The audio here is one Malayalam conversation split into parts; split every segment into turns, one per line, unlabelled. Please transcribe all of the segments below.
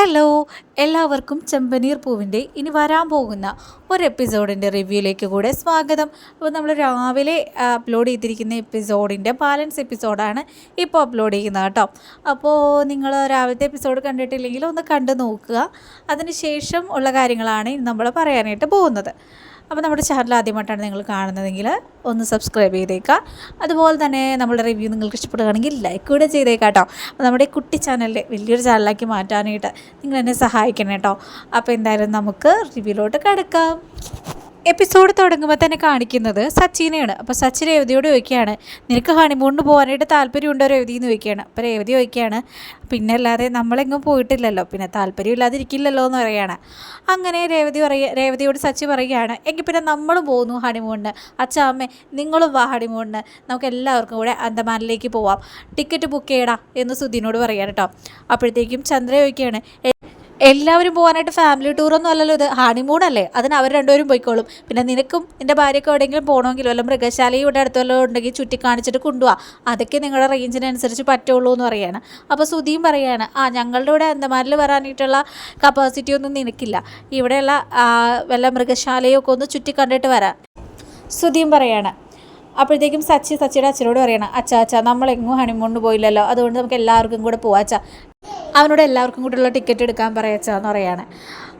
ഹലോ എല്ലാവർക്കും ചെമ്പനീർ പൂവിന്റെ ഇനി വരാൻ പോകുന്ന ഒരു എപ്പിസോഡിന്റെ റിവ്യൂയിലേക്ക് കൂടെ സ്വാഗതം. അപ്പോൾ നമ്മൾ രാവിലെ അപ്ലോഡ് ചെയ്തിരിക്കുന്ന എപ്പിസോഡിന്റെ ബാലൻസ് എപ്പിസോഡാണ് ഇപ്പോൾ അപ്ലോഡ് ചെയ്യുന്നത് കേട്ടോ. അപ്പോൾ നിങ്ങൾ രാവിലത്തെ എപ്പിസോഡ് കണ്ടിട്ടില്ലെങ്കിൽ ഒന്ന് കണ്ടു നോക്കുക. അതിനുശേഷം ഉള്ള കാര്യങ്ങളാണ് നമ്മൾ പറയാനായിട്ട് പോകുന്നത്. അപ്പോൾ നമ്മുടെ ചാനൽ ആദ്യമായിട്ടാണ് നിങ്ങൾ കാണുന്നതെങ്കിൽ ഒന്ന് സബ്സ്ക്രൈബ് ചെയ്തേക്കുക. അതുപോലെ തന്നെ നമ്മുടെ റിവ്യൂ നിങ്ങൾക്ക് ഇഷ്ടപ്പെടുകയാണെങ്കിൽ ലൈക്ക് കൂടെ ചെയ്തേക്കാം കേട്ടോ. അപ്പോൾ നമ്മുടെ കുട്ടി ചാനലിലെ വലിയൊരു ചാനലാക്കി മാറ്റാനായിട്ട് നിങ്ങൾ എന്നെ സഹായിക്കണം കേട്ടോ. അപ്പോൾ എന്തായാലും നമുക്ക് റിവ്യൂലോട്ട് കിടക്കാം. എപ്പിസോഡ് തുടങ്ങുമ്പോൾ തന്നെ കാണിക്കുന്നത് സച്ചിനെയാണ്. അപ്പോൾ സച്ചിൻ രേവതിയോട് ചോദിക്കുകയാണ് നിനക്ക് ഹണിമൂണിന് പോകാനായിട്ട് താല്പര്യമുണ്ടോ രേവതി? എന്ന് ചോദിക്കുകയാണ്. അപ്പോൾ രേവതി ചോദിക്കുകയാണ് പിന്നെ അല്ലാതെ നമ്മളെങ്ങും പോയിട്ടില്ലല്ലോ. പിന്നെ താല്പര്യം ഇല്ലാതിരിക്കില്ലല്ലോ എന്ന് പറയുകയാണ്. അങ്ങനെ രേവതി പറയുക രേവതിയോട് സച്ചി പറയുകയാണ് എങ്കിൽ പിന്നെ നമ്മളും പോകുന്നു ഹണിമൂണിന്. അച്ഛാ നിങ്ങളും വാ ഹണിമൂണിന്. നമുക്ക് എല്ലാവർക്കും കൂടെ അന്തമാനിലേക്ക് പോവാം. ടിക്കറ്റ് ബുക്ക് ചെയ്യടാ എന്ന് സുധീനോട് പറയുകയാണ് കേട്ടോ. അപ്പോഴത്തേക്കും ചന്ദ്ര ചോദിക്കുകയാണ് എല്ലാവരും പോകാനായിട്ട് ഫാമിലി ടൂറൊന്നും അല്ലല്ലോ ഇത്. ഹണിമൂൺ അല്ലേ? അതിന് അവർ രണ്ടുപേരും പോയിക്കോളും. പിന്നെ നിനക്കും എന്റെ ഭാര്യയ്ക്ക് എവിടെയെങ്കിലും പോകണമെങ്കിലും വല്ല മൃഗശാലയും ഇവിടെ അടുത്ത് വല്ലതും ഉണ്ടെങ്കിൽ ചുറ്റി കാണിച്ചിട്ട് കൊണ്ടുപോവാ അതൊക്കെ നിങ്ങളുടെ റേഞ്ചിനനുസരിച്ച് പറ്റുള്ളൂ എന്ന് പറയാണ്. അപ്പോൾ സുധിയും പറയാണ് ആ ഞങ്ങളുടെ ഇവിടെ അന്തമാനിൽ വരാനായിട്ടുള്ള കപ്പാസിറ്റി ഒന്നും നിനക്കില്ല. ഇവിടെയുള്ള വല്ല മൃഗശാലയൊക്കെ ഒന്ന് ചുറ്റി കണ്ടിട്ട് വരാം. സുധിയും പറയാണ് അപ്പോഴത്തേക്കും സച്ചി സച്ചിയുടെ അച്ഛനോട് പറയണം അച്ഛാ അച്ഛാ നമ്മളെങ്ങും ഹണിമൂണിന് പോയില്ലല്ലോ. അതുകൊണ്ട് നമുക്ക് എല്ലാവർക്കും കൂടെ പോവാ അച്ഛാ. അവനോട് എല്ലാവർക്കും കൂടെയുള്ള ടിക്കറ്റ് എടുക്കാൻ പറയച്ചാന്ന് പറയാണ്.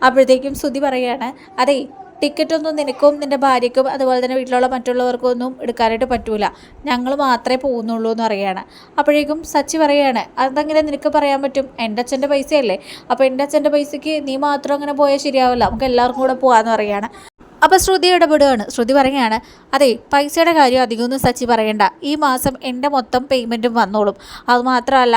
അപ്പോഴത്തേക്കും ശ്രുതി പറയാണ് അതെ ടിക്കറ്റൊന്നും നിനക്കും നിന്റെ ഭാര്യയ്ക്കും അതുപോലെ തന്നെ വീട്ടിലുള്ള മറ്റുള്ളവർക്കും ഒന്നും എടുക്കാനായിട്ട് പറ്റൂല. ഞങ്ങൾ മാത്രമേ പോകുന്നുള്ളൂ എന്ന് പറയാണ്. അപ്പോഴേക്കും സച്ചി പറയാണ് അതെങ്ങനെ നിനക്ക് പറയാൻ പറ്റും? എന്റെ അച്ഛന്റെ പൈസയല്ലേ. അപ്പോൾ എന്റെ അച്ഛന്റെ പൈസയ്ക്ക് നീ മാത്രം അങ്ങനെ പോയാൽ ശരിയാവില്ല. നമുക്ക് എല്ലാവർക്കും കൂടെ പോകാമെന്ന് പറയാണ്. അപ്പോൾ ശ്രുതി ഇടപെടുകയാണ്. ശ്രുതി പറയുകയാണ് അതെ പൈസയുടെ കാര്യം അധികമൊന്നും സച്ചി പറയണ്ട. ഈ മാസം എന്റെ മൊത്തം പേയ്മെന്റും വന്നോളും. അതുമാത്രമല്ല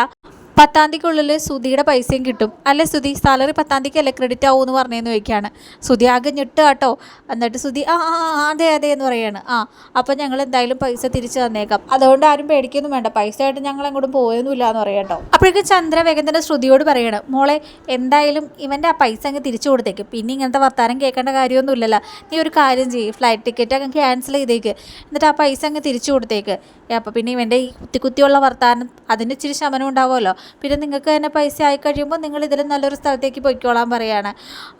പത്താം തീയതിക്കുള്ളിൽ സുധിയുടെ പൈസയും കിട്ടും. അല്ലേ സുധി? സാലറി പത്താം തീയതിക്കല്ലേ ക്രെഡിറ്റ് ആവും എന്ന് പറഞ്ഞതെന്ന് ചോദിക്കുകയാണ്. സുധി ആകെ ഞെട്ട് കേട്ടോ എന്നിട്ട് സുധി ആ ആ അതെ അതെ എന്ന് പറയാണ് ആ അപ്പം ഞങ്ങൾ എന്തായാലും പൈസ തിരിച്ചു തന്നേക്കാം. അതുകൊണ്ട് ആരും പേടിക്കൊന്നും വേണ്ട. പൈസ ആയിട്ട് ഞങ്ങൾ അങ്ങോട്ടും പോയൊന്നുമില്ല എന്ന് പറയാം കേട്ടോ. അപ്പോഴേക്കും ചന്ദ്ര വേഗം തന്നെ ശ്രുതിയോട് പറയാണ് മോളെ എന്തായാലും ഇവന്റെ ആ പൈസ അങ്ങ് തിരിച്ചു കൊടുത്തേക്ക്. പിന്നെ ഇങ്ങനത്തെ വർത്താനം കേൾക്കേണ്ട കാര്യമൊന്നുമില്ലല്ലോ. നീ ഒരു കാര്യം ചെയ്യും. ഫ്ലൈറ്റ് ടിക്കറ്റ് അങ്ങ് ക്യാൻസൽ ചെയ്തേക്ക്. എന്നിട്ട് ആ പൈസ അങ്ങ് തിരിച്ചു കൊടുത്തേക്ക്. അപ്പോൾ പിന്നെ ഇവന്റെ ഈ കുത്തി കുത്തിയുള്ള വർത്താനം അതിന് ഇച്ചിരി ശമനം ഉണ്ടാവുമല്ലോ. പിന്നെ നിങ്ങൾക്ക് തന്നെ പൈസ ആയി കഴിയുമ്പോൾ നിങ്ങൾ ഇതിലും നല്ലൊരു സ്ഥലത്തേക്ക് പൊയ്ക്കോളാൻ പറയുകയാണ്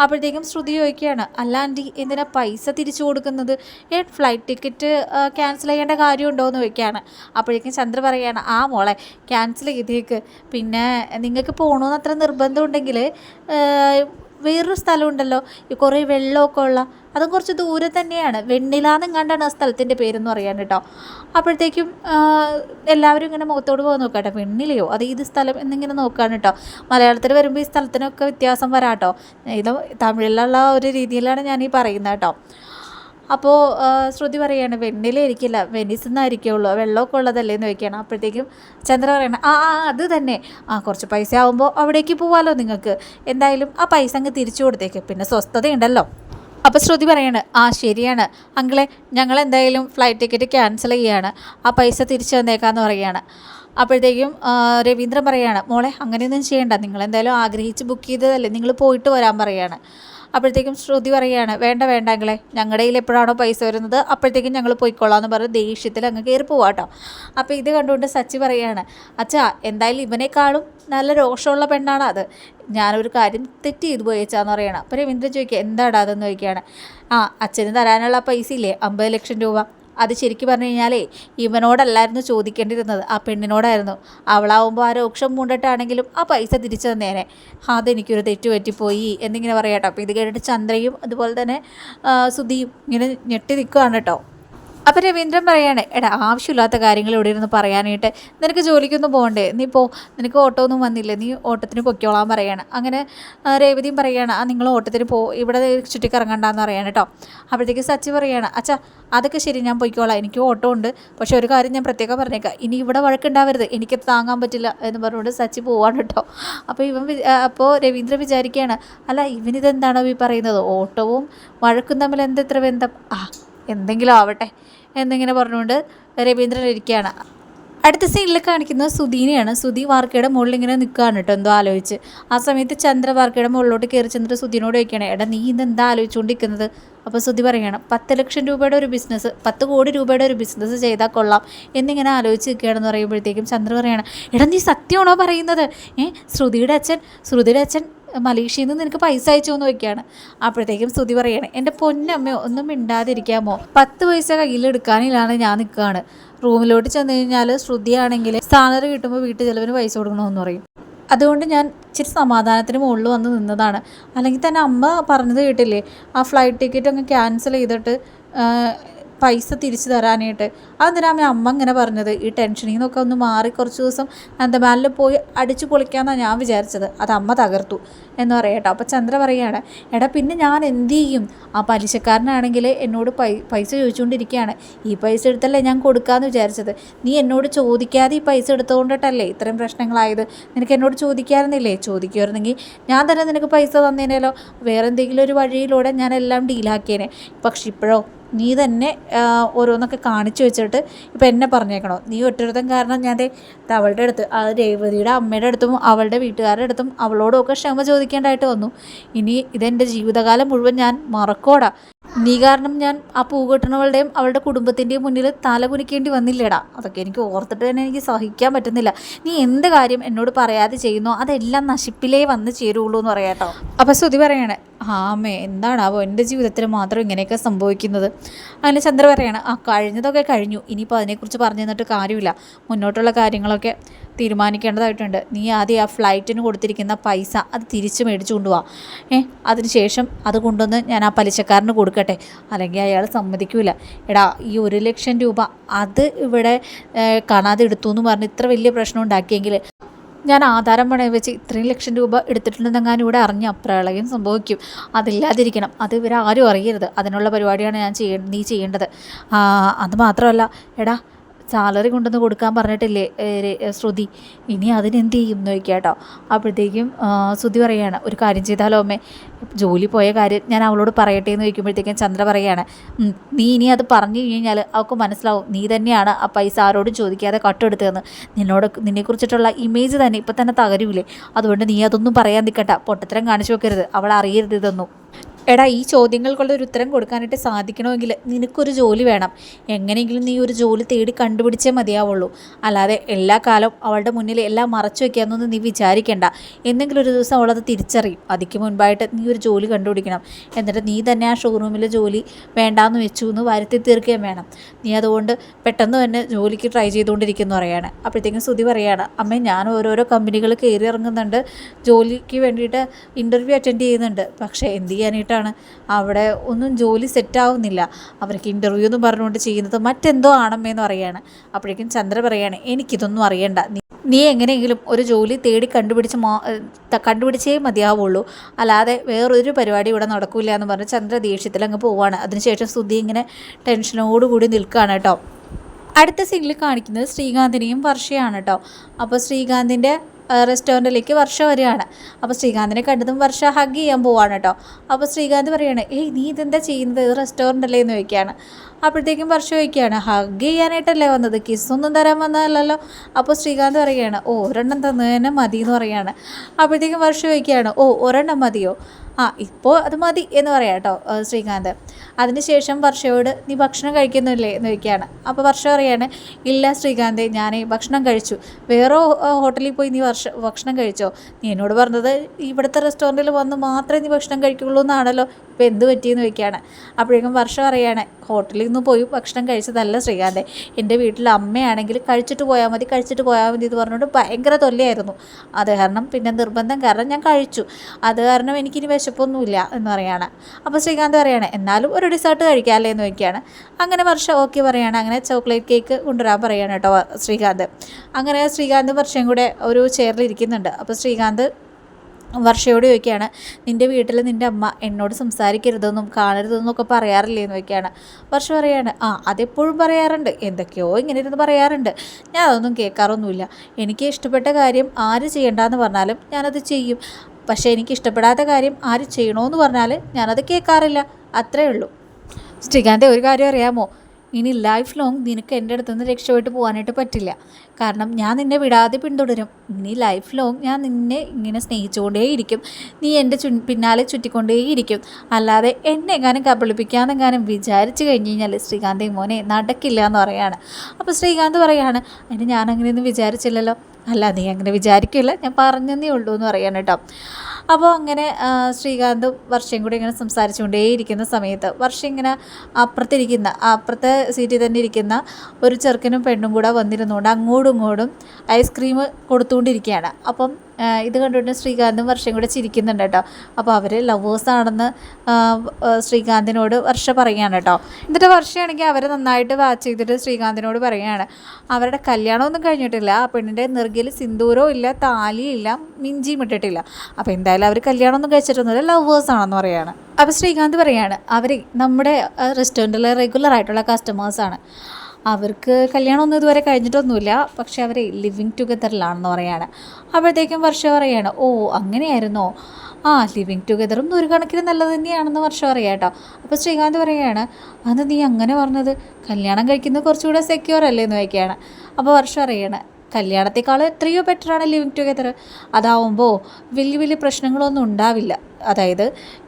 അപ്പോഴത്തേക്കും ശ്രുതി ചോദിക്കുകയാണ് അല്ല ആന്റി എന്തിനാ പൈസ തിരിച്ചു കൊടുക്കുന്നത്? ഏ ഫ്ലൈറ്റ് ടിക്കറ്റ് ക്യാൻസൽ ചെയ്യേണ്ട കാര്യമുണ്ടോ? എന്ന് ചോദിക്കുകയാണ്. അപ്പോഴേക്കും ചന്ദ്ര പറയുകയാണ് ആ മോളെ ക്യാൻസൽ ചെയ്തേക്ക്. പിന്നെ നിങ്ങൾക്ക് പോകണമെന്ന് അത്ര നിർബന്ധമുണ്ടെങ്കിൽ വേറൊരു സ്ഥലമുണ്ടല്ലോ. ഈ കുറേ വെള്ളമൊക്കെ ഉള്ള അതും കുറച്ച് ദൂരെ തന്നെയാണ്. വെണ്ണിലാന്നും കണ്ടാണ് ആ സ്ഥലത്തിന്റെ പേരെന്ന് പറയാൻ കേട്ടോ. അപ്പോഴത്തേക്കും എല്ലാവരും ഇങ്ങനെ മുഖത്തോട് പോകാൻ നോക്കാട്ടോ വെണ്ണിലയോ? അത് ഏത് സ്ഥലം എന്നിങ്ങനെ നോക്കുകയാണ് കേട്ടോ. മലയാളത്തിൽ വരുമ്പോൾ ഈ സ്ഥലത്തിനൊക്കെ വ്യത്യാസം വരാട്ടോ ഇത് തമിഴിലുള്ള ഒരു രീതിയിലാണ് ഞാൻ ഈ പറയുന്നത് കേട്ടോ. അപ്പോൾ ശ്രുതി പറയാണ് വെണ്ണിലായിരിക്കില്ല വെനീസ് എന്നായിരിക്കുള്ളൂ വെള്ളമൊക്കെ ഉള്ളതല്ലേ എന്ന് ചോദിക്കുകയാണ്. അപ്പോഴത്തേക്കും ചന്ദ്ര പറയണം ആ ആ അത് തന്നെ. ആ കുറച്ച് പൈസ ആകുമ്പോൾ അവിടേക്ക് പോവാലോ നിങ്ങൾക്ക്. എന്തായാലും ആ പൈസ അങ്ങ് തിരിച്ചു കൊടുത്തേക്ക്. പിന്നെ സ്വസ്ഥതയുണ്ടല്ലോ. അപ്പോൾ ശ്രുതി പറയാണ് ആ ശരിയാണ്. അങ്കിളെ ഞങ്ങൾ എന്തായാലും ഫ്ലൈറ്റ് ടിക്കറ്റ് ക്യാൻസൽ ചെയ്യുകയാണ് ആ പൈസ തിരിച്ചു തന്നേക്കാന്ന് പറയുകയാണ്. അപ്പോഴത്തേക്കും രവീന്ദ്രൻ പറയാണ് മോളെ അങ്ങനെയൊന്നും ചെയ്യണ്ട. നിങ്ങൾ എന്തായാലും ആഗ്രഹിച്ച് ബുക്ക് ചെയ്തതല്ലേ. നിങ്ങൾ പോയിട്ട് വരാൻ പറയാണ് അപ്പോഴത്തേക്കും ശ്രുതി പറയുകയാണ് വേണ്ട വേണ്ട അങ്ങളെ ഞങ്ങളുടെ കയ്യിൽ എപ്പോഴാണോ പൈസ വരുന്നത് അപ്പോഴത്തേക്കും ഞങ്ങൾ പോയിക്കോളാം എന്ന് പറഞ്ഞ് ദേഷ്യത്തിൽ അങ്ങ് കയറി പോവാട്ടോ അപ്പോൾ ഇത് കണ്ടുകൊണ്ട് സച്ചി പറയുകയാണ് അച്ഛാ എന്തായാലും ഇവനേക്കാളും നല്ല രോഷമുള്ള പെണ്ണാണ് അത്. ഞാനൊരു കാര്യം തെറ്റ് ചെയ്തു പോയച്ചാന്ന് പറയണം. അപ്പോൾ രവീന്ദ്രൻ ചോദിക്കുക എന്താടാ? അതെന്ന് ചോദിക്കുകയാണ് ആ അച്ഛന് തരാനുള്ള പൈസ ഇല്ലേ? അമ്പത് ലക്ഷം രൂപ. അത് ശരിക്കും പറഞ്ഞു കഴിഞ്ഞാലേ ഇവനോടല്ലായിരുന്നു ചോദിക്കേണ്ടിയിരുന്നത്. ആ പെണ്ണിനോടായിരുന്നു. അവളാവുമ്പോൾ ആ രോക്ഷം മൂണ്ടിട്ടാണെങ്കിലും ആ പൈസ തിരിച്ചു തന്നേനെ. അതെനിക്കൊരു തെറ്റുപറ്റിപ്പോയി എന്നിങ്ങനെ പറയാട്ടോ അപ്പോൾ ഇത് കേട്ടിട്ട് ചന്ദ്രയും അതുപോലെ തന്നെ സുധിയും ഇങ്ങനെ ഞെട്ടി നിൽക്കുകയാണ് കേട്ടോ. അപ്പം രവീന്ദ്രൻ പറയാണ് എടാ ആവശ്യമില്ലാത്ത കാര്യങ്ങൾ ഇവിടെ ഇരുന്ന് പറയാനായിട്ട് നിനക്ക് ജോലിക്കൊന്നും പോകണ്ടേ? നീ പോ നിനക്ക് ഓട്ടോ ഒന്നും വന്നില്ല നീ ഓട്ടത്തിന് പൊയ്ക്കോളാൻ പറയാണ്. അങ്ങനെ രേവതിയും പറയാണ് ആ നിങ്ങൾ ഓട്ടത്തിന് പോ ഇവിടെ ചുറ്റിക്കറങ്ങണ്ടെന്ന് പറയാണ് കേട്ടോ അപ്പോഴത്തേക്ക് സച്ചി പറയാണ് അച്ഛാ അതൊക്കെ ശരി ഞാൻ പൊയ്ക്കോളാം എനിക്ക് ഓട്ടോ ഉണ്ട്. പക്ഷേ ഒരു കാര്യം ഞാൻ പ്രത്യേകം പറഞ്ഞേക്കാം. ഇനി ഇവിടെ വഴക്കുണ്ടാവരുത് എനിക്ക് താങ്ങാൻ പറ്റില്ല എന്ന് പറഞ്ഞുകൊണ്ട് സച്ചി പോവാണ് കേട്ടോ അപ്പോൾ ഇവൻ അപ്പോൾ രവീന്ദ്രൻ വിചാരിക്കുകയാണ് അല്ല ഇവനിതെന്താണോ ഈ പറയുന്നത്? ഓട്ടവും വഴക്കും തമ്മിൽ എന്തെത്ര ബന്ധം? ആ എന്തെങ്കിലും ആവട്ടെ എന്നിങ്ങനെ പറഞ്ഞുകൊണ്ട് രവീന്ദ്രൻ ഇരിക്കുകയാണ്. അടുത്ത സീനിൽ കാണിക്കുന്നത് സുധീനെയാണ്. സുധി വാർക്കയുടെ മുകളിൽ ഇങ്ങനെ നിൽക്കുകയാണ് കേട്ടോ എന്തോ ആലോചിച്ച്. ആ സമയത്ത് ചന്ദ്ര വാർക്കയുടെ മുകളിലോട്ട് കയറി ചെന്നിട്ട് സുധീനോട് ചോദിക്കണേ എടാ നീ ഇതെന്താ ആലോചിച്ചുകൊണ്ടിരിക്കുന്നത് അപ്പോൾ സുധി പറയുകയാണ് പത്ത് ലക്ഷം രൂപയുടെ ഒരു ബിസിനസ് പത്ത് കോടി രൂപയുടെ ഒരു ബിസിനസ് ചെയ്താൽ കൊള്ളാം. എന്നിങ്ങനെ ആലോചിച്ച് നിൽക്കുകയാണെന്ന് പറയുമ്പോഴത്തേക്കും ചന്ദ്ര പറയുകയാണ് എടാ നീ സത്യമാണോ പറയുന്നത്? ഏ ശ്രുതിയുടെ അച്ഛൻ ശ്രുതിയുടെ അച്ഛൻ മലേഷ്യയിൽ നിന്ന് നിനക്ക് പൈസ അയച്ചു എന്ന് വയ്ക്കുകയാണ് അപ്പോഴത്തേക്കും സ്തുതി പറയാണ് എന്റെ പൊന്നമ്മയോ ഒന്നും മിണ്ടാതിരിക്കാമോ? പത്ത് പൈസ കയ്യിലെടുക്കാനില്ലാണ് ഞാൻ നിൽക്കുകയാണ്. റൂമിലോട്ട് ചെന്ന് കഴിഞ്ഞാൽ ശ്രുതിയാണെങ്കിൽ സാലറി കിട്ടുമ്പോൾ വീട്ടിൽ ചിലവിന് പൈസ കൊടുക്കണമെന്ന് പറയും. അതുകൊണ്ട് ഞാൻ ഇച്ചിരി സമാധാനത്തിന് മുകളിൽ വന്ന് നിന്നതാണ്. അല്ലെങ്കിൽ തന്നെ അമ്മ പറഞ്ഞത് കേട്ടില്ലേ ആ ഫ്ലൈറ്റ് ടിക്കറ്റ് അങ്ങ് ക്യാൻസൽ ചെയ്തിട്ട് പൈസ തിരിച്ചു തരാനായിട്ട്. അതെന്തിനാ അമ്മ ഇങ്ങനെ പറഞ്ഞത്? ഈ ടെൻഷനിൽ നിന്നൊക്കെ ഒന്ന് മാറി കുറച്ച് ദിവസം അന്തമാനിൽ പോയി അടിച്ചു പൊളിക്കാമെന്നാണ് ഞാൻ വിചാരിച്ചത്. അത് അമ്മ തകർത്തു എന്ന് പറയട്ടോ. അപ്പോൾ ചന്ദ്ര പറയുകയാണ് എടാ പിന്നെ ഞാൻ എന്ത് ചെയ്യും? ആ പലിശക്കാരനാണെങ്കിൽ എന്നോട് പൈ പൈസ ചോദിച്ചുകൊണ്ടിരിക്കുകയാണ്. ഈ പൈസ എടുത്തല്ലേ ഞാൻ കൊടുക്കാമെന്ന് വിചാരിച്ചത്. നീ എന്നോട് ചോദിക്കാതെ ഈ പൈസ എടുത്തുകൊണ്ടിട്ടല്ലേ ഇത്രയും പ്രശ്നങ്ങളായത്? നിനക്ക് എന്നോട് ചോദിക്കാറുന്നില്ലേ? ചോദിക്കുമായിരുന്നെങ്കിൽ ഞാൻ തന്നെ നിനക്ക് പൈസ തന്നേനല്ലോ വേറെ എന്തെങ്കിലും ഒരു വഴിയിലൂടെ ഞാൻ എല്ലാം ഡീലാക്കിയേനെ പക്ഷെ ഇപ്പോഴോ നീ തന്നെ ഓരോന്നൊക്കെ കാണിച്ചു വെച്ചിട്ട് ഇപ്പം എന്നെ പറഞ്ഞേക്കണോ? നീ ഒറ്റരുത്തം കാരണം ഞാൻ അവളുടെ അടുത്ത് അത് രേവതിയുടെ അമ്മയുടെ അടുത്തും അവളുടെ വീട്ടുകാരുടെ അടുത്തും അവളോടും ഒക്കെ ക്ഷമ ചോദിക്കേണ്ടതായിട്ട് വന്നു. ഇനി ഇതെന്റെ ജീവിതകാലം മുഴുവൻ ഞാൻ മറക്കോടാ. നീ കാരണം ഞാൻ ആ പൂ കെട്ടുന്നവളുടെയും അവളുടെ കുടുംബത്തിന്റെയും മുന്നിൽ തല കുനിക്കേണ്ടി വന്നില്ലേടാ. അതൊക്കെ എനിക്ക് ഓർത്തിട്ട് തന്നെ എനിക്ക് സഹിക്കാൻ പറ്റുന്നില്ല. നീ എന്ത് കാര്യം എന്നോട് പറയാതെ ചെയ്യുന്നോ? അതെല്ലാം നശിപ്പിലേ വന്ന് ചേരുള്ളൂ എന്ന് പറയാട്ടോ അപ്പം ശ്രുതി പറയണേ ആമേ എന്താണാവോ? എന്റെ ജീവിതത്തിൽ മാത്രം ഇങ്ങനെയൊക്കെ സംഭവിക്കുന്നത്. അങ്ങനെ ചന്ദ്ര പറയാണ് ആ കഴിഞ്ഞതൊക്കെ കഴിഞ്ഞു. ഇനിയിപ്പോൾ അതിനെക്കുറിച്ച് പറഞ്ഞു തന്നിട്ട് കാര്യമില്ല. മുന്നോട്ടുള്ള കാര്യങ്ങളൊക്കെ തീരുമാനിക്കേണ്ടതായിട്ടുണ്ട്. നീ ആദ്യം ആ ഫ്ലൈറ്റിന് കൊടുത്തിരിക്കുന്ന പൈസ അത് തിരിച്ച് മേടിച്ചു കൊണ്ടുപോവാ ഏ അതിനുശേഷം അത് കൊണ്ടുവന്ന് ഞാൻ ആ പലിശക്കാരന് കൊടുക്കട്ടെ. അല്ലെങ്കിൽ അയാൾ സമ്മതിക്കില്ല എടാ ഈ ഒരു ലക്ഷം രൂപ അത് ഇവിടെ കാണാതെ എടുത്തു എന്ന് പറഞ്ഞ് ഇത്ര വലിയ പ്രശ്നം ഉണ്ടാക്കിയെങ്കിൽ ഞാൻ ആധാരം പണയം വെച്ച് ഇത്രയും ലക്ഷം രൂപ എടുത്തിട്ടുണ്ടെന്നെങ്ങാനും ഇവിടെ അറിഞ്ഞ പ്രളയം സംഭവിക്കും. അതില്ലാതിരിക്കണം. അത് ഇവരാരും അറിയരുത്. അതിനുള്ള പരിപാടിയാണ് ഞാൻ ചെയ്യ നീ ചെയ്യേണ്ടത്. അത് മാത്രമല്ല. എടാ സാലറി കൊണ്ടുവന്ന് കൊടുക്കാൻ പറഞ്ഞിട്ടില്ലേ ശ്രുതി? ഇനി അതിനെന്ത് ചെയ്യും നോക്കിയാട്ടോ അപ്പോഴത്തേക്കും ശ്രുതി പറയാണ് ഒരു കാര്യം ചെയ്താലോ അമ്മേ? ജോലി പോയ കാര്യം ഞാൻ അവളോട് പറയട്ടെ എന്ന് ചോദിക്കുമ്പോഴത്തേക്കും ചന്ദ്ര പറയാണ് നീ ഇനി അത് പറഞ്ഞു കഴിഞ്ഞാൽ അവൾക്ക് മനസ്സിലാവും. നീ തന്നെയാണ് ആ പൈസ ആരോടും ചോദിക്കാതെ കട്ടെടുത്തതെന്ന്. നിന്നോട് നിന്നെക്കുറിച്ചിട്ടുള്ള ഇമേജ് തന്നെ ഇപ്പം തന്നെ തകരൂലേ. അതുകൊണ്ട് നീ അതൊന്നും പറയാൻ നിൽക്കട്ട പൊട്ടത്തരം കാണിച്ചു വെക്കരുത്. അവൾ അറിയരുത് ഇതൊന്നും. എടാ ഈ ചോദ്യങ്ങൾക്കുള്ള ഒരു ഉത്തരം കൊടുക്കാനായിട്ട് സാധിക്കണമെങ്കിൽ നിനക്കൊരു ജോലി വേണം. എങ്ങനെയെങ്കിലും നീ ഒരു ജോലി തേടി കണ്ടുപിടിച്ചേ മതിയാവുള്ളൂ. അല്ലാതെ എല്ലാ കാലം അവളുടെ മുന്നിൽ എല്ലാം മറച്ചു വയ്ക്കാമെന്നൊന്നും നീ വിചാരിക്കേണ്ട. എന്തെങ്കിലും ഒരു ദിവസം അവളത് തിരിച്ചറിയും. അതിക്ക് മുൻപായിട്ട് നീ ഒരു ജോലി കണ്ടുപിടിക്കണം. എന്നിട്ട് നീ തന്നെ ആ ഷോറൂമിലെ ജോലി വേണ്ടാന്ന് വെച്ചു എന്ന് വരുത്തി തീർക്കുകയും വേണം. നീ അതുകൊണ്ട് പെട്ടെന്ന് തന്നെ ജോലിക്ക് ട്രൈ ചെയ്തുകൊണ്ടിരിക്കുന്നു പറയാണ് അപ്പോഴത്തേക്കും ശ്രുതി പറയാണ് അമ്മേ ഞാൻ ഓരോരോ കമ്പനികൾ കയറി ഇറങ്ങുന്നുണ്ട്. ജോലിക്ക് വേണ്ടിയിട്ട് ഇന്റർവ്യൂ അറ്റൻഡ് ചെയ്യുന്നുണ്ട്. പക്ഷേ എന്ത് ചെയ്യാനായിട്ടാണ് അവിടെ ഒന്നും ജോലി സെറ്റാവുന്നില്ല അവർക്ക് ഇന്റർവ്യൂ എന്ന് പറഞ്ഞുകൊണ്ട് ചെയ്യുന്നത് മറ്റെന്തോ ആണമ്മേന്ന് പറയാണ്. അപ്പോഴേക്കും ചന്ദ്ര പറയാണ് എനിക്കിതൊന്നും അറിയണ്ട. നീ എങ്ങനെയെങ്കിലും ഒരു ജോലി തേടി കണ്ടുപിടിച്ച് മാ കണ്ടുപിടിച്ചേ മതിയാവുള്ളൂ. അല്ലാതെ വേറൊരു പരിപാടി ഇവിടെ നടക്കില്ല എന്ന് പറഞ്ഞ് ചന്ദ്ര ദേഷ്യത്തിൽ അങ്ങ് പോവാണ്. അതിനുശേഷം സ്തുതി ഇങ്ങനെ ടെൻഷനോടുകൂടി നിൽക്കുകയാണ് കേട്ടോ. അടുത്ത സീനിൽ കാണിക്കുന്നത് ശ്രീകാന്തിനെയും വർഷയാണ് കേട്ടോ. അപ്പോൾ ശ്രീകാന്തിന്റെ റെസ്റ്റോറന്റിലേക്ക് വർഷ വരികയാണ്. അപ്പോൾ ശ്രീകാന്തിനെ കണ്ടതും വർഷ ഹഗ് ചെയ്യാൻ പോവാണ് കേട്ടോ അപ്പോൾ ശ്രീകാന്ത് പറയാണ് ഏയ് നീ ഇതെന്താ ചെയ്യുന്നത്? ഇത് റെസ്റ്റോറന്റ് അല്ലേ? എന്ന് ചോദിക്കുകയാണ്. അപ്പോഴത്തേക്കും വർഷ ചോദിക്കുകയാണ് ഹഗ് ചെയ്യാനായിട്ടല്ലേ വന്നത്? കിസ്സൊന്നും തരാൻ വന്നതല്ലല്ലോ? അപ്പോൾ ശ്രീകാന്ത് പറയുകയാണ് ഓ ഒരെണ്ണം തന്നതിന് മതി എന്ന് പറയുകയാണ്. അപ്പോഴത്തേക്കും വർഷ ചോദിക്കുകയാണ് ഓ ഒരെണ്ണം മതിയോ? ആ ഇപ്പോൾ അത് മതി എന്ന് പറയാം കേട്ടോ ശ്രീകാന്ത്. അതിനുശേഷം വർഷയോട് നീ ഭക്ഷണം കഴിക്കുന്നില്ലേ? എന്ന് ചോദിക്കുകയാണ്. അപ്പോൾ വർഷ പറയാണ് ഇല്ല ശ്രീകാന്ത് ഞാൻ ഭക്ഷണം കഴിച്ചു. വേറെ ഹോട്ടലിൽ പോയി നീ വർഷ ഭക്ഷണം കഴിച്ചോ? നീ എന്നോട് പറഞ്ഞത് ഇവിടുത്തെ റെസ്റ്റോറന്റിൽ വന്ന് മാത്രമേ നീ ഭക്ഷണം കഴിക്കുള്ളൂ എന്നാണല്ലോ. ഇപ്പോൾ എന്ത് പറ്റിയെന്ന് ചോദിക്കുകയാണ്. അപ്പോഴേക്കും വർഷ പറയാണ് ഹോട്ടലിൽ നിന്ന് പോയി ഭക്ഷണം കഴിച്ചതല്ല ശ്രീകാന്ത്. എന്റെ വീട്ടിൽ അമ്മയാണെങ്കിൽ കഴിച്ചിട്ട് പോയാൽ മതി കഴിച്ചിട്ട് പോയാൽ മതി എന്ന് പറഞ്ഞുകൊണ്ട് ഭയങ്കര തൊല്ലയായിരുന്നു. അത് കാരണം പിന്നെ നിർബന്ധം കാരണം ഞാൻ കഴിച്ചു. അത് കാരണം എനിക്കിനി വിശപ്പൊന്നുമില്ല എന്ന് പറയാണ്. അപ്പോൾ ശ്രീകാന്ത് പറയാണ് എന്നാലും ഒരു ഡിസേർട്ട് കഴിക്കാം അല്ലേ എന്ന് ചോദിക്കുകയാണ്. അങ്ങനെ വർഷ ഓക്കെ പറയുകയാണ് അങ്ങനെ ചോക്ലേറ്റ് കേക്ക് കൊണ്ടുവരാൻ പറയുകയാണ് കേട്ടോ ശ്രീകാന്ത്. അങ്ങനെ ശ്രീകാന്ത് വർഷയും കൂടെ ഒരു ചെയറിൽ ഇരിക്കുന്നുണ്ട്. അപ്പോൾ ശ്രീകാന്ത് വർഷയോട് ചോദിക്കുകയാണ് നിന്റെ വീട്ടിൽ നിന്റെ അമ്മ എന്നോട് സംസാരിക്കരുതെന്നും കാണരുതെന്നും ഒക്കെ പറയാറില്ലേ? എന്ന് ചോദിക്കുകയാണ്. വർഷ പറയാണ് ആ അതെപ്പോഴും പറയാറുണ്ട്. എന്തൊക്കെയോ ഇങ്ങനെ ഇരുന്ന് പറയാറുണ്ട്. ഞാൻ അതൊന്നും കേൾക്കാറൊന്നുമില്ല. എനിക്ക് ഇഷ്ടപ്പെട്ട കാര്യം ആര് ചെയ്യണ്ടെന്ന് പറഞ്ഞാലും ഞാനത് ചെയ്യും. പക്ഷേ എനിക്ക് ഇഷ്ടപ്പെടാത്ത കാര്യം ആര് ചെയ്യണമെന്ന് പറഞ്ഞാൽ ഞാനത് കേൾക്കാറില്ല. അത്രേ ഉള്ളൂ. ശ്രീകാന്തെ ഒരു കാര്യം അറിയാമോ? ഇനി ലൈഫ് ലോങ് നിനക്ക് എന്റെ അടുത്ത് നിന്ന് രക്ഷപ്പെട്ട് പോകാനായിട്ട് പറ്റില്ല. കാരണം ഞാൻ നിന്നെ വിടാതെ പിന്തുടരും. ഇനി ലൈഫ് ലോങ് ഞാൻ നിന്നെ ഇങ്ങനെ സ്നേഹിച്ചുകൊണ്ടേയിരിക്കും. നീ എന്റെ ചു പിന്നാലെ ചുറ്റിക്കൊണ്ടേയിരിക്കും. അല്ലാതെ എന്നെ എങ്ങാനും കബളിപ്പിക്കാന്നെങ്ങാനും വിചാരിച്ചു കഴിഞ്ഞ് കഴിഞ്ഞാൽ ശ്രീകാന്തേ മോനെ നടക്കില്ല എന്ന് പറയാണ്. അപ്പോൾ ശ്രീകാന്ത് പറയാണ് അതിന് ഞാനങ്ങനെയൊന്നും വിചാരിച്ചില്ലല്ലോ. അല്ല നീ അങ്ങനെ വിചാരിക്കില്ല. ഞാൻ പറഞ്ഞതേ ഉള്ളൂ എന്ന് പറയാൻ കേട്ടോ. അപ്പോൾ അങ്ങനെ ശ്രീകാന്ത് വർഷയും കൂടി ഇങ്ങനെ സംസാരിച്ചുകൊണ്ടേയിരിക്കുന്ന സമയത്ത് വർഷ ഇങ്ങനെ അപ്പുറത്തിരിക്കുന്ന അപ്പുറത്തെ സീറ്റിൽ തന്നെ ഇരിക്കുന്ന ഒരു ചെറുക്കനും പെണ്ണും കൂടെ വന്നിരുന്നുകൊണ്ട് അങ്ങോട്ടും ഇങ്ങോട്ടും ഐസ്ക്രീം കൊടുത്തുകൊണ്ടിരിക്കുകയാണ്. അപ്പം ഇത് കണ്ടുകൊണ്ട് ശ്രീകാന്തും വർഷം കൂടെ ചിരിക്കുന്നുണ്ട് കേട്ടോ. അപ്പോൾ അവർ ലവേഴ്സാണെന്ന് ശ്രീകാന്തിനോട് വർഷ പറയുകയാണ് കേട്ടോ. എന്നിട്ട് വർഷയാണെങ്കിൽ അവരെ നന്നായിട്ട് വാച്ച് ചെയ്തിട്ട് ശ്രീകാന്തിനോട് പറയുകയാണ്. അവരുടെ കല്യാണമൊന്നും കഴിഞ്ഞിട്ടില്ല. ആ പെണ്ണിന്റെ നെറുകിൽ സിന്ദൂരവും ഇല്ല താലിയും ഇല്ല മിഞ്ചിയും ഇട്ടിട്ടില്ല. അപ്പോൾ എന്തായാലും അവർ കല്യാണമൊന്നും കഴിച്ചിട്ടൊന്നുമില്ല ലവേഴ്സ് ആണെന്ന് പറയുകയാണ് അപ്പോൾ ശ്രീകാന്ത് പറയാണ് അവർ നമ്മുടെ റെസ്റ്റോറന്റിലെ റെഗുലർ ആയിട്ടുള്ള കസ്റ്റമേഴ്സാണ് അവർക്ക് കല്യാണമൊന്നും ഇതുവരെ കഴിഞ്ഞിട്ടൊന്നുമില്ല. പക്ഷെ അവർ ലിവിങ് ടുഗദറിലാണെന്ന് പറയാണ്. അപ്പോഴത്തേക്കും വർഷം പറയാണ് ഓ അങ്ങനെയായിരുന്നോ? ആ ലിവിങ് ടുഗദറും ഒരു കണക്കിന് നല്ലത് തന്നെയാണെന്ന് വർഷം പറയാം കേട്ടോ അപ്പോൾ ശ്രീകാന്ത് പറയുകയാണ് അത് നീ അങ്ങനെ പറഞ്ഞത്? കല്യാണം കഴിക്കുന്നത് കുറച്ചുകൂടെ സെക്യൂർ അല്ലേ? എന്ന് വയ്ക്കുകയാണ് അപ്പോൾ വർഷം അറിയണം കല്യാണത്തെക്കാൾ എത്രയോ ബെറ്ററാണ് ലിവിങ് ടുഗെദർ അതാവുമ്പോൾ വലിയ വലിയ പ്രശ്നങ്ങളൊന്നും ഉണ്ടാവില്ല. അതായത്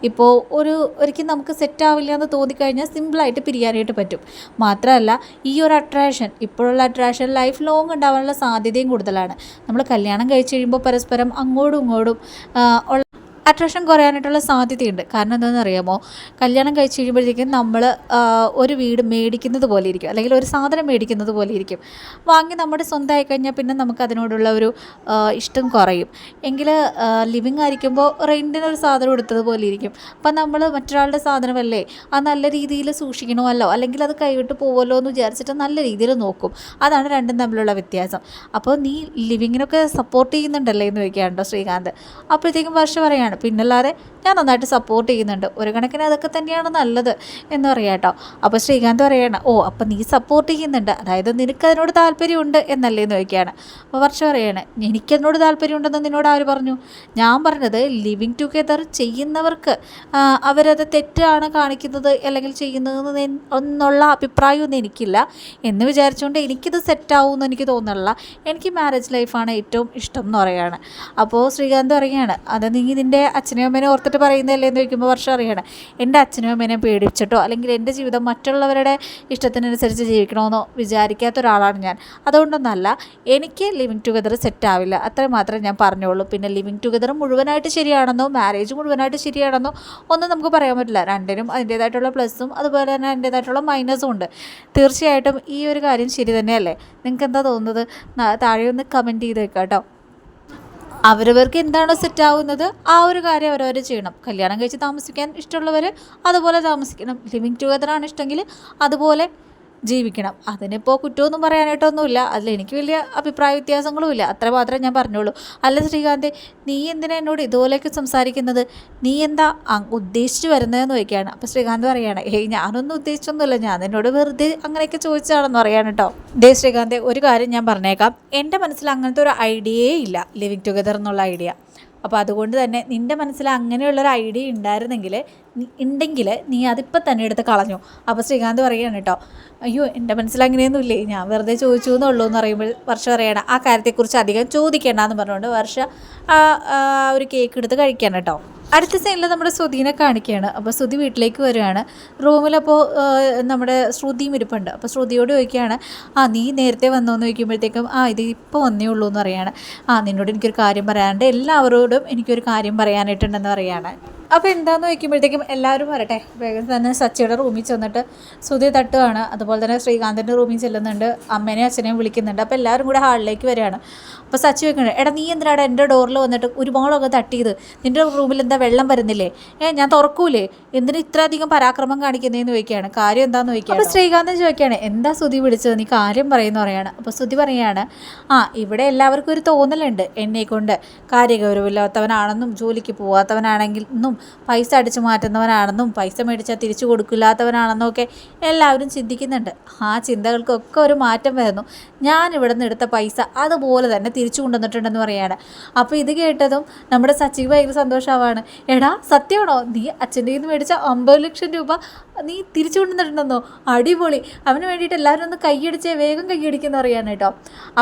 ഇപ്പോൾ ഒരു ഒരിക്കലും നമുക്ക് സെറ്റാവില്ല എന്ന് തോന്നിക്കഴിഞ്ഞാൽ സിമ്പിളായിട്ട് പിരിയാനായിട്ട് പറ്റും. മാത്രമല്ല ഈ ഒരു അട്രാക്ഷൻ ഇപ്പോഴുള്ള അട്രാക്ഷൻ ലൈഫ് ലോങ് ഉണ്ടാവാനുള്ള സാധ്യതയും കൂടുതലാണ്. നമ്മൾ കല്യാണം കഴിച്ച് കഴിയുമ്പോൾ പരസ്പരം അങ്ങോട്ടും ഇങ്ങോട്ടും ഉള്ള അട്രാക്ഷൻ കുറയാനായിട്ടുള്ള സാധ്യതയുണ്ട്. കാരണം എന്താണെന്ന് അറിയാമോ കല്യാണം കഴിച്ച് കഴിയുമ്പോഴത്തേക്കും നമ്മൾ ഒരു വീട് മേടിക്കുന്നത് പോലെ ഇരിക്കും. അല്ലെങ്കിൽ ഒരു സാധനം മേടിക്കുന്നത് പോലെ ഇരിക്കും. വാങ്ങി നമ്മുടെ സ്വന്തമായി കഴിഞ്ഞാൽ പിന്നെ നമുക്ക് അതിനോടുള്ള ഒരു ഇഷ്ടം കുറയും. എങ്കിൽ ലിവിങ് ആയിരിക്കുമ്പോൾ റെന്റിനൊരു സാധനം എടുത്തതുപോലെ ഇരിക്കും. അപ്പം നമ്മൾ മറ്റൊരാളുടെ സാധനമല്ലേ അത് നല്ല രീതിയിൽ സൂക്ഷിക്കണമല്ലോ അല്ലെങ്കിൽ അത് കൈവിട്ട് പോവുമല്ലോ എന്ന് വിചാരിച്ചിട്ട് നല്ല രീതിയിൽ നോക്കും. അതാണ് രണ്ടും തമ്മിലുള്ള വ്യത്യാസം. അപ്പോൾ നീ ലിവിങ്ങിനൊക്കെ സപ്പോർട്ട് ചെയ്യുന്നുണ്ടല്ലേ എന്ന് ചോദിക്കാറുണ്ടോ ശ്രീകാന്ത്? അപ്പോഴത്തേക്കും വർഷം പറയാണ് പിന്നല്ലാതെ ഞാൻ നന്നായിട്ട് സപ്പോർട്ട് ചെയ്യുന്നുണ്ട്. ഒരു കണക്കിന് അതൊക്കെ തന്നെയാണ് നല്ലത് എന്ന് പറയാം കേട്ടോ. അപ്പോൾ ശ്രീകാന്ത് പറയാണ് ഓ അപ്പം നീ സപ്പോർട്ട് ചെയ്യുന്നുണ്ട്. അതായത് നിനക്ക് അതിനോട് താല്പര്യമുണ്ട് എന്നല്ലേ എന്ന് ചോദിക്കുകയാണ്. അപ്പോൾ വർഷ പറയാണ് എനിക്കതിനോട് താല്പര്യമുണ്ടെന്ന് നിന്നോട് ആര് പറഞ്ഞു? ഞാൻ പറഞ്ഞത് ലിവിങ് ടുഗെദർ ചെയ്യുന്നവർക്ക് അവരത് തെറ്റാണ് കാണിക്കുന്നത് അല്ലെങ്കിൽ ചെയ്യുന്നത് എന്നുള്ള അഭിപ്രായമൊന്നും എനിക്കില്ല. എന്ന് വിചാരിച്ചുകൊണ്ട് എനിക്കിത് സെറ്റാവുമെന്ന് എനിക്ക് തോന്നുന്നില്ല. എനിക്ക് മാരേജ് ലൈഫാണ് ഏറ്റവും ഇഷ്ടം എന്ന് പറയുകയാണ് അപ്പോൾ ശ്രീകാന്ത് പറയുകയാണ് അത് നീ നിന്റെ അച്ഛനെയും അമ്മേനെ ഓർത്തിട്ട് പറയുന്നതല്ലേ എന്ന് ചോദിക്കുമ്പോൾ വർഷം അറിയണം. എന്റെ അച്ഛനും അമ്മേനെ പേടിച്ചിട്ടോ അല്ലെങ്കിൽ എന്റെ ജീവിതം മറ്റുള്ളവരുടെ ഇഷ്ടത്തിനനുസരിച്ച് ജീവിക്കണമെന്നോ വിചാരിക്കാത്ത ഒരാളാണ് ഞാൻ. അതുകൊണ്ടൊന്നല്ല എനിക്ക് ലിവിങ് ടുഗദർ സെറ്റ് ആവില്ല. അത്ര മാത്രമേ ഞാൻ പറഞ്ഞുള്ളൂ. പിന്നെ ലിവിങ് ടുഗദർ മുഴുവനായിട്ട് ശരിയാണെന്നോ മാരേജ് മുഴുവനായിട്ട് ശരിയാണെന്നോ ഒന്നും നമുക്ക് പറയാൻ പറ്റില്ല. രണ്ടിനും അതിന്റേതായിട്ടുള്ള പ്ലസ്സും അതുപോലെ തന്നെ അതിന്റേതായിട്ടുള്ള മൈനസും ഉണ്ട്. തീർച്ചയായിട്ടും ഈ ഒരു കാര്യം ശരി തന്നെയല്ലേ? നിങ്ങൾക്ക് എന്താ തോന്നുന്നത് താഴെ ഒന്ന് കമന്റ് ചെയ്ത് വെക്കാം കേട്ടോ. അവരവർക്ക് എന്താണോ സെറ്റ് ആവുന്നത് ആ ഒരു കാര്യം അവരവർ ചെയ്യണം. കല്യാണം കഴിച്ച് താമസിക്കാൻ ഇഷ്ടമുള്ളവർ അതുപോലെ താമസിക്കണം. ലിവിങ് ടുഗദറാണ് ഇഷ്ടമെങ്കിൽ അതുപോലെ ജീവിക്കണം. അതിനിപ്പോൾ കുറ്റമൊന്നും പറയാനായിട്ടൊന്നുമില്ല. അതിൽ എനിക്ക് വലിയ അഭിപ്രായ വ്യത്യാസങ്ങളും ഇല്ല. അത്ര മാത്രമേ ഞാൻ പറഞ്ഞുള്ളൂ. അല്ല ശ്രീകാന്ത് നീ എന്തിനാ എന്നോട് ഇതുപോലെയൊക്കെ സംസാരിക്കുന്നത്? നീ എന്താ ഉദ്ദേശിച്ചു വരുന്നതെന്ന് ചോദിക്കുകയാണ്. അപ്പോൾ ശ്രീകാന്ത് പറയുകയാണ് ഏയ് ഞാനൊന്നും ഉദ്ദേശിച്ചൊന്നുമില്ല. ഞാൻ എന്നോട് വെറുതെ അങ്ങനെയൊക്കെ ചോദിച്ചതാണെന്ന് പറയാണ് കേട്ടോ ദേ ശ്രീകാന്ത് ഒരു കാര്യം ഞാൻ പറഞ്ഞേക്കാം. എന്റെ മനസ്സിൽ അങ്ങനത്തെ ഒരു ഐഡിയയേ ഇല്ല. ലിവിങ് ടുഗദർ എന്നുള്ള ഐഡിയ. അപ്പോൾ അതുകൊണ്ട് തന്നെ നിന്റെ മനസ്സിൽ അങ്ങനെയുള്ളൊരു ഐഡിയ ഉണ്ടായിരുന്നെങ്കിൽ ഉണ്ടെങ്കിൽ നീ അതിപ്പോൾ തന്നെ എടുത്ത് കളഞ്ഞു. അപ്പോൾ ശ്രീകാന്ത് പറയുകയാണ് കേട്ടോ അയ്യോ എന്റെ മനസ്സിൽ അങ്ങനെയൊന്നും ഇല്ലേ ഞാൻ വെറുതെ ചോദിച്ചു എന്നുള്ളൂ എന്ന് പറയുമ്പോൾ വർഷ പറയണം ആ കാര്യത്തെക്കുറിച്ച് അധികം ചോദിക്കേണ്ട എന്ന് പറഞ്ഞുകൊണ്ട് വർഷ ആ ഒരു കേക്ക് എടുത്ത് കഴിക്കാൻ കേട്ടോ. അടുത്ത സീനിൽ നമ്മുടെ ശ്രുതിനെ കാണിക്കുകയാണ്. അപ്പോൾ ശ്രുതി വീട്ടിലേക്ക് വരികയാണ്. റൂമിലപ്പോൾ നമ്മുടെ ശ്രുതിയും ഇരിപ്പുണ്ട്. അപ്പോൾ ശ്രുതിയോട് ചോദിക്കുകയാണ് ആ നീ നേരത്തെ വന്നോന്ന് ചോദിക്കുമ്പോഴത്തേക്കും ആ ഇത് ഇപ്പോൾ വന്നേ ഉള്ളൂ എന്ന് പറയാണ്. ആ നിന്നോട് എനിക്കൊരു കാര്യം പറയാനുണ്ട്. എല്ലാവരോടും എനിക്കൊരു കാര്യം പറയാനായിട്ടുണ്ടെന്ന് പറയാണ്. അപ്പോൾ എന്താണെന്ന് വയ്ക്കുമ്പോഴത്തേക്കും എല്ലാവരും വരട്ടെ. വേഗം തന്നെ സച്ചിയുടെ റൂമിൽ ചെന്നിട്ട് ശ്രുതി തട്ടുകയാണ് അതുപോലെ തന്നെ ശ്രീകാന്തിന്റെ റൂമിൽ ചെല്ലുന്നുണ്ട്. അമ്മേനെയും അച്ഛനെയും വിളിക്കുന്നുണ്ട്. അപ്പോൾ എല്ലാവരും കൂടെ ഹാളിലേക്ക് വരികയാണ്. അപ്പോൾ സച്ചി വെക്കുന്നുണ്ട് എടാ നീ എന്തിനാണ് എന്റെ ഡോറിൽ വന്നിട്ട് ഒരുപാടൊക്കെ തട്ടിയത്? നിന്റെ റൂമിൽ എന്താ വെള്ളം വരുന്നില്ലേ? ഏ ഞാൻ തുറക്കൂലേ? എന്തിനാ ഇത്ര അധികം പരാക്രമം കാണിക്കുന്നതെന്ന് ചോദിക്കുകയാണ്. കാര്യം എന്താന്ന് ചോദിക്കുക അപ്പോൾ ശ്രീകാന്തൻ ചോദിക്കുകയാണ് എന്താ സ്തുതി വിളിച്ചത്? നീ കാര്യം പറയുന്നു പറയാണ്. അപ്പോൾ സ്തുതി പറയുകയാണ് ആ ഇവിടെ എല്ലാവർക്കും ഒരു തോന്നലുണ്ട് എന്നെ കൊണ്ട് കാര്യഗൗരവമില്ലാത്തവനാണെന്നും ജോലിക്ക് പോവാത്തവനാണെങ്കിൽ എന്നും പൈസ അടിച്ചു മാറ്റുന്നവനാണെന്നും പൈസ മേടിച്ചാൽ തിരിച്ചു കൊടുക്കില്ലാത്തവനാണെന്നും ഒക്കെ എല്ലാവരും ചിന്തിക്കുന്നുണ്ട്. ആ ചിന്തകൾക്കൊക്കെ ഒരു മാറ്റം വരുന്നു. ഞാൻ ഇവിടെ നിന്ന് എടുത്ത പൈസ അതുപോലെ തന്നെ തിരിച്ചു കൊണ്ടുവന്നിട്ടുണ്ടെന്ന് പറയാണ് അപ്പോൾ ഇത് കേട്ടതും നമ്മുടെ സച്ചിവ് ഭയങ്കര സന്തോഷമാവാണ്. എടാ സത്യമാണോ? നീ അച്ഛന്റെ നിന്ന് മേടിച്ച അമ്പത് ലക്ഷം രൂപ നീ തിരിച്ചു കൊണ്ടുവന്നിട്ടുണ്ടെന്നോ? അടിപൊളി. അവന് വേണ്ടിയിട്ട് എല്ലാവരും ഒന്ന് കൈയടിച്ചേ വേഗം കൈയടിക്കുന്ന പറയാണ് കേട്ടോ.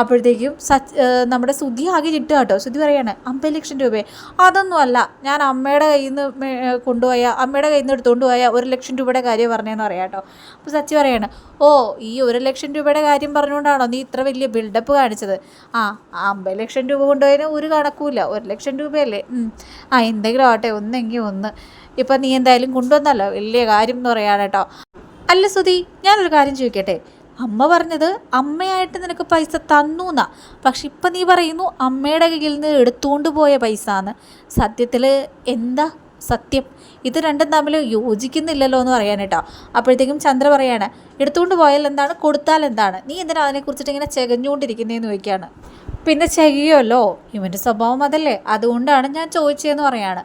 അപ്പോഴത്തേക്കും സച്ച് നമ്മുടെ സുധി ആകെ കിട്ടുക കേട്ടോ. സുധി പറയാണ് അമ്പത് ലക്ഷം രൂപയെ അതൊന്നും അല്ല. ഞാൻ അമ്മയുടെ കയ്യിൽ നിന്ന് കൊണ്ടുപോയ അമ്മയുടെ കയ്യിൽ നിന്ന് എടുത്തുകൊണ്ട് പോയ ഒരു ലക്ഷം രൂപയുടെ കാര്യം പറഞ്ഞതെന്ന് പറയാം കേട്ടോ. അപ്പോൾ സച്ചി പറയാണ് ഓ ഈ ഒരു ലക്ഷം രൂപയുടെ കാര്യം പറഞ്ഞുകൊണ്ടാണോ നീ ഇത്ര വലിയ ബിൽഡപ്പ് കാണിച്ചത്? ആ അമ്പത് ലക്ഷം രൂപ കൊണ്ടുപോയതിന് ഒരു കണക്കുമില്ല. ഒരു ലക്ഷം രൂപയല്ലേ. ആ എന്തെങ്കിലും ആവട്ടെ. ഒന്നെങ്കിൽ ഒന്ന്. ഇപ്പം നീ എന്തായാലും കൊണ്ടുവന്നല്ലോ. വലിയ കാര്യം എന്ന് പറയാണ് കേട്ടോ. അല്ല സുധി ഞാനൊരു കാര്യം ചോദിക്കട്ടെ? അമ്മ പറഞ്ഞത് അമ്മയായിട്ട് നിനക്ക് പൈസ തന്നു എന്നാ പക്ഷെ ഇപ്പം നീ പറയുന്നു അമ്മയുടെ കയ്യിൽ നിന്ന് എടുത്തുകൊണ്ട് പോയ പൈസ എന്ന് സത്യത്തിൽ എന്താ സത്യം? ഇത് രണ്ടും തമ്മിൽ യോജിക്കുന്നില്ലല്ലോ എന്ന് പറയാൻ കേട്ടോ. അപ്പോഴത്തേക്കും ചന്ദ്ര പറയാണ് എടുത്തുകൊണ്ട് പോയാൽ എന്താണ്? കൊടുത്താൽ എന്താണ്? നീ എന്തിനാ അതിനെക്കുറിച്ചിട്ട് ഇങ്ങനെ ചെകഞ്ഞുകൊണ്ടിരിക്കുന്നതെന്ന് ചോദിക്കുകയാണ്. പിന്നെ ചെയ്യുമല്ലോ ഇവന്റെ സ്വഭാവം അതല്ലേ? അതുകൊണ്ടാണ് ഞാൻ ചോദിച്ചതെന്ന് പറയാണ്.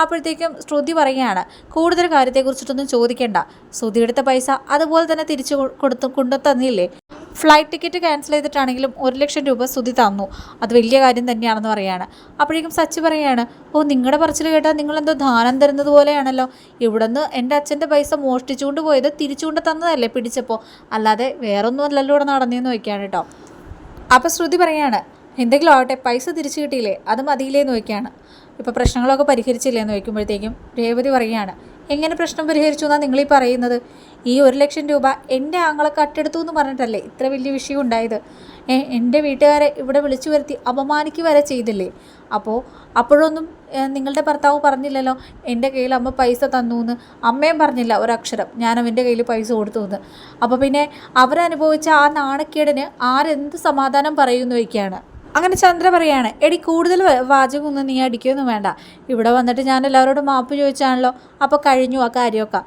അപ്പോഴത്തേക്കും ശ്രുതി പറയുകയാണ് കൂടുതൽ കാര്യത്തെക്കുറിച്ചിട്ടൊന്നും ചോദിക്കേണ്ട. ശ്രുതി എടുത്ത പൈസ അതുപോലെ തന്നെ തിരിച്ചു കൊടുത്ത് കൊണ്ടു തന്നില്ലേ? ഫ്ലൈറ്റ് ടിക്കറ്റ് ക്യാൻസൽ ചെയ്തിട്ടാണെങ്കിലും ഒരു ലക്ഷം രൂപ ശ്രുതി തന്നു. അത് വലിയ കാര്യം തന്നെയാണെന്ന് പറയാണ്. അപ്പോഴേക്കും സച്ചി പറയാണ് ഓ നിങ്ങളുടെ പറച്ചിൽ കേട്ടാൽ നിങ്ങളെന്തോ ദാനം തരുന്നത് പോലെയാണല്ലോ. ഇവിടുന്ന് എന്റെ അച്ഛന്റെ പൈസ മോഷ്ടിച്ചുകൊണ്ട് പോയത് തിരിച്ചുകൊണ്ട് തന്നതല്ലേ പിടിച്ചപ്പോൾ അല്ലാതെ വേറൊന്നും അല്ലല്ലോ ഇവിടെ നടന്നേന്ന് വയ്ക്കുകയാണ് കേട്ടോ അപ്പോൾ ശ്രുതി പറയാണ് എന്തെങ്കിലും ആവട്ടെ പൈസ തിരിച്ചു കിട്ടിയില്ലേ? അത് മതിയില്ലേന്ന് വയ്ക്കുകയാണ് ഇപ്പോൾ പ്രശ്നങ്ങളൊക്കെ പരിഹരിച്ചില്ലേന്ന് വയ്ക്കുമ്പോഴത്തേക്കും രേവതി പറയുകയാണ്. എങ്ങനെ പ്രശ്നം പരിഹരിച്ചു എന്നാണ് നിങ്ങളീ പറയുന്നത്? ഈ ഒരു ലക്ഷം രൂപ എന്റെ ആങ്ങളെ കട്ടെടുത്തു എന്ന് പറഞ്ഞിട്ടല്ലേ ഇത്ര വലിയ വിഷയം ഉണ്ടായത്? എന്റെ വീട്ടുകാരെ ഇവിടെ വിളിച്ചു വരുത്തി അപമാനിക്കുക വരെ ചെയ്തില്ലേ? അപ്പോൾ അപ്പോഴൊന്നും നിങ്ങളുടെ ഭർത്താവ് പറഞ്ഞില്ലല്ലോ എന്റെ കയ്യിൽ അമ്മ പൈസ തന്നു എന്ന്. അമ്മയും പറഞ്ഞില്ല ഒരക്ഷരം. ഞാൻ അവന്റെ കയ്യിൽ പൈസ കൊടുത്തു എന്ന്. അപ്പോൾ പിന്നെ അവരനുഭവിച്ച ആ നാണക്കേടിന് ആരെന്ത് സമാധാനം പറയുമെന്ന് വയ്ക്കുകയാണ് അങ്ങനെ ചന്ദ്ര പറയാണ് എടി കൂടുതൽ വാചകമൊന്നും നീ അടിക്കുകയൊന്നും വേണ്ട. ഇവിടെ വന്നിട്ട് ഞാൻ എല്ലാവരോടും മാപ്പ് ചോദിച്ചാണല്ലോ. അപ്പോൾ കഴിഞ്ഞു ആ കാര്യമൊക്കെ.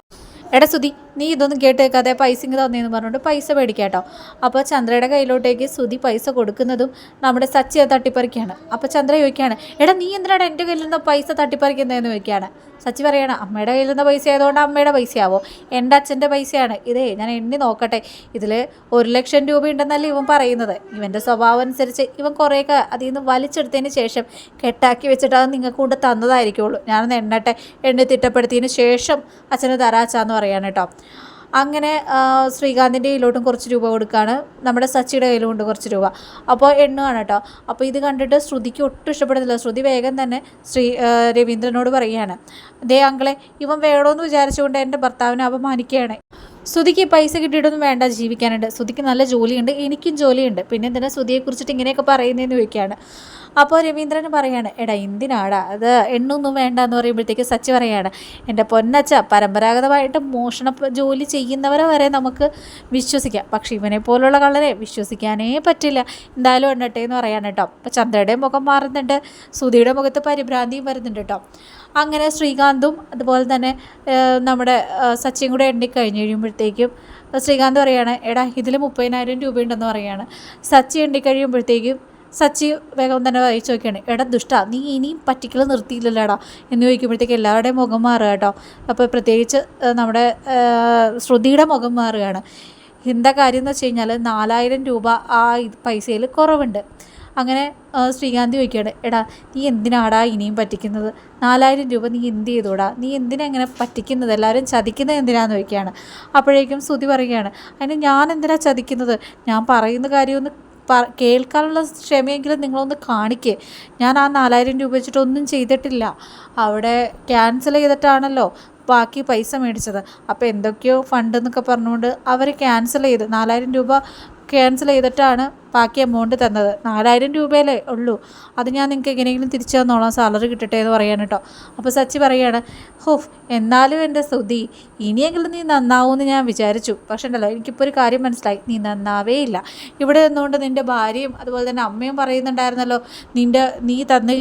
എടാ സുധി നീ ഇതൊന്നും കേട്ടേക്കാതെ പൈസ ഇങ്ങ് തന്നേന്ന് പറഞ്ഞുകൊണ്ട് പൈസ മേടിക്കാട്ടോ. അപ്പോൾ ചന്ദ്രയുടെ കയ്യിലോട്ടേക്ക് സുധി പൈസ കൊടുക്കുന്നതും നമ്മുടെ സച്ചിയെ തട്ടിപ്പറിക്കുകയാണ് അപ്പോൾ ചന്ദ്ര ചോദിക്കുകയാണ് എടാ നീ എന്തിനാണ് എന്റെ കയ്യിൽ നിന്ന് പൈസ തട്ടിപ്പറിക്കുന്നതെന്ന് ചോദിക്കുകയാണ്. സച്ചി പറയണം അമ്മയുടെ കയ്യിൽ നിന്ന് പൈസ ആയതുകൊണ്ട് അമ്മയുടെ പൈസയാവോ? എന്റെ അച്ഛന്റെ പൈസയാണ്. ഇതേ ഞാൻ എണ്ണി നോക്കട്ടെ. ഇതിൽ ഒരു ലക്ഷം രൂപ ഉണ്ടെന്നല്ലേ ഇവൻ പറയുന്നത്. ഇവന്റെ സ്വഭാവം അനുസരിച്ച് ഇവൻ കുറേയൊക്കെ അതിൽ നിന്ന് വലിച്ചെടുത്തതിന് ശേഷം കെട്ടാക്കി വെച്ചിട്ട് അത് നിങ്ങൾക്ക് കൊണ്ട് തന്നതായിരിക്കുള്ളൂ. ഞാനൊന്ന് എണ്ണട്ടെ. എണ്ണി തിട്ടപ്പെടുത്തിയതിന് ശേഷം അച്ഛന് തരാച്ചാന്ന് പറയാണ് കേട്ടോ. അങ്ങനെ ശ്രീകാന്തിന്റെ കയ്യിലോട്ടും കുറച്ച് രൂപ കൊടുക്കുകയാണ് നമ്മുടെ സച്ചിയുടെ കയ്യിലുമുണ്ട് കുറച്ച് രൂപ. അപ്പോൾ എണ്ണുകയാണ് കേട്ടോ. അപ്പോൾ ഇത് കണ്ടിട്ട് ശ്രുതിക്ക് ഒട്ടും ഇഷ്ടപ്പെടുന്നില്ല ശ്രുതി വേഗം തന്നെ ശ്രീ രവീന്ദ്രനോട് പറയുകയാണ്. ദേ അങ്കളെ ഇവൻ വേണമെന്ന് വിചാരിച്ചുകൊണ്ട് എന്റെ ഭർത്താവിനെ അപമാനിക്കുകയാണ്. ശ്രുതിക്ക് പൈസ കിട്ടിയിട്ടൊന്നും വേണ്ട ജീവിക്കാനുണ്ട്. ശ്രുതിക്ക് നല്ല ജോലിയുണ്ട് എനിക്കും ജോലിയുണ്ട്. പിന്നെ എന്തിനാ ശ്രുതിയെക്കുറിച്ചിട്ട് ഇങ്ങനെയൊക്കെ പറയുന്നതെന്ന് ചോദിക്കുകയാണ്. അപ്പോൾ രവീന്ദ്രൻ പറയാണ് എടാ എന്തിനാടാ? അത് എണ്ണൊന്നും വേണ്ട എന്ന് പറയുമ്പോഴത്തേക്ക് സച്ചി പറയാണ് എന്റെ പൊന്നച്ച പരമ്പരാഗതമായിട്ട് മോഷണ ജോലി ചെയ്യുന്നവരെ വരെ നമുക്ക് വിശ്വസിക്കാം. പക്ഷേ ഇവനെ പോലുള്ള കള്ളരെ വിശ്വസിക്കാനേ പറ്റില്ല. എന്തായാലും എണ്ണട്ടെ എന്ന് പറയാണ് കേട്ടോ. അപ്പോൾ ചന്ദ്രയുടെ മുഖം മാറുന്നുണ്ട് സുധിയുടെ മുഖത്ത് പരിഭ്രാന്തിയും വരുന്നുണ്ട് കേട്ടോ. അങ്ങനെ ശ്രീകാന്തും അതുപോലെ തന്നെ നമ്മുടെ സച്ചിയും കൂടെ എണ്ണി കഴിഞ്ഞ് കഴിയുമ്പോഴത്തേക്കും ശ്രീകാന്ത് പറയാണ് എടാ ഇതിൽ മുപ്പതിനായിരം രൂപയുണ്ടെന്ന് പറയാണ്. സച്ചി എണ്ണി കഴിയുമ്പോഴത്തേക്കും സച്ചി വേഗം തന്നെ വായിച്ചു നോക്കിയാണ്. എടാ ദുഷ്ട നീ ഇനിയും പറ്റിക്കൽ നിർത്തിയില്ലല്ലോടാ? എന്ന് ചോദിക്കുമ്പോഴത്തേക്ക് എല്ലാവരുടെയും മുഖം മാറുക കേട്ടോ. അപ്പോൾ പ്രത്യേകിച്ച് നമ്മുടെ ശ്രുതിയുടെ മുഖം മാറുകയാണ്. എന്താ കാര്യം എന്ന് വെച്ച് കഴിഞ്ഞാൽ നാലായിരം രൂപ ആ പൈസയിൽ കുറവുണ്ട്. അങ്ങനെ ശ്രീകാന്തി ചോദിക്കുകയാണ് എടാ നീ എന്തിനാടാ ഇനിയും പറ്റിക്കുന്നത്? നാലായിരം രൂപ നീ എന്ത് ചെയ്തോടാ? നീ എന്തിനാ ഇങ്ങനെ പറ്റിക്കുന്നത്? എല്ലാവരും ചതിക്കുന്നത് എന്തിനാന്ന് ചോദിക്കുകയാണ്. അപ്പോഴേക്കും ശ്രുതി പറയുകയാണ് അതിന് ഞാൻ എന്തിനാ ചതിക്കുന്നത്? ഞാൻ പറയുന്ന കാര്യമൊന്ന് കേൾക്കാനുള്ള ക്ഷമയെങ്കിലും നിങ്ങളൊന്ന് കാണിക്കേ. ഞാൻ ആ നാലായിരം രൂപ വെച്ചിട്ടൊന്നും ചെയ്തിട്ടില്ല. അവിടെ ക്യാൻസൽ ചെയ്തിട്ടാണല്ലോ ബാക്കി പൈസ മേടിച്ചത്. അപ്പോൾ എന്തൊക്കെയോ ഫണ്ട് എന്നൊക്കെ പറഞ്ഞുകൊണ്ട് അവർ ക്യാൻസൽ ചെയ്ത് നാലായിരം രൂപ ക്യാൻസൽ ചെയ്തിട്ടാണ് ബാക്കി എമൗണ്ട് തന്നത്. നാലായിരം രൂപയല്ലേ ഉള്ളൂ. അത് ഞാൻ നിങ്ങൾക്ക് എങ്ങനെയെങ്കിലും തിരിച്ചു തന്നോളാം. സാലറി കിട്ടട്ടെ എന്ന് പറയാൻ കേട്ടോ അപ്പോൾ സച്ചി പറയാണ് ഹോഫ് എന്നാലും എന്റെ സ്തുതി ഇനിയെങ്കിലും നീ നന്നാവുമെന്ന് ഞാൻ വിചാരിച്ചു. പക്ഷേ ഉണ്ടല്ലോ എനിക്കിപ്പോൾ ഒരു കാര്യം മനസ്സിലായി. നീ നന്നാവേ ഇല്ല. ഇവിടെ നിന്നുകൊണ്ട് നിന്റെ ഭാര്യയും അതുപോലെ തന്നെ അമ്മയും പറയുന്നുണ്ടായിരുന്നല്ലോ നിന്റെ നീ തന്ന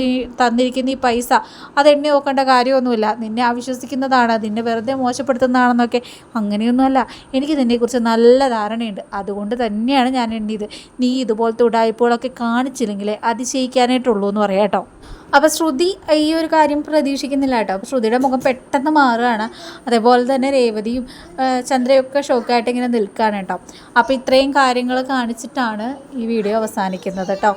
തന്നിരിക്കുന്ന ഈ പൈസ അത് എണ്ണി നോക്കേണ്ട കാര്യമൊന്നുമില്ല. നിന്നെ അവിശ്വസിക്കുന്നതാണ് നിന്നെ വെറുതെ മോശപ്പെടുത്തുന്നതാണെന്നൊക്കെ അങ്ങനെയൊന്നുമല്ല. എനിക്ക് നിന്നെക്കുറിച്ച് നല്ല ധാരണയുണ്ട്. അതുകൊണ്ട് തന്നെയാണ് ഞാൻ എണ്ണിയത്. നീ ഇതുപോലത്തെ ഉടായ്പകളൊക്കെ കാണിച്ചില്ലെങ്കിലേ അതിശയിക്കാനായിട്ടുള്ളൂ എന്ന് പറയാം കേട്ടോ. അപ്പോൾ ശ്രുതി ഈ ഒരു കാര്യം പ്രതീക്ഷിക്കുന്നില്ല കേട്ടോ. അപ്പോൾ ശ്രുതിയുടെ മുഖം പെട്ടെന്ന് മാറുകയാണ്. അതേപോലെ തന്നെ രേവതിയും ചന്ദ്രയൊക്കെ ഷോക്കായിട്ട് ഇങ്ങനെ നിൽക്കുകയാണ് കേട്ടോ. അപ്പോൾ ഇത്രയും കാര്യങ്ങൾ കാണിച്ചിട്ടാണ് ഈ വീഡിയോ അവസാനിക്കുന്നത് കേട്ടോ.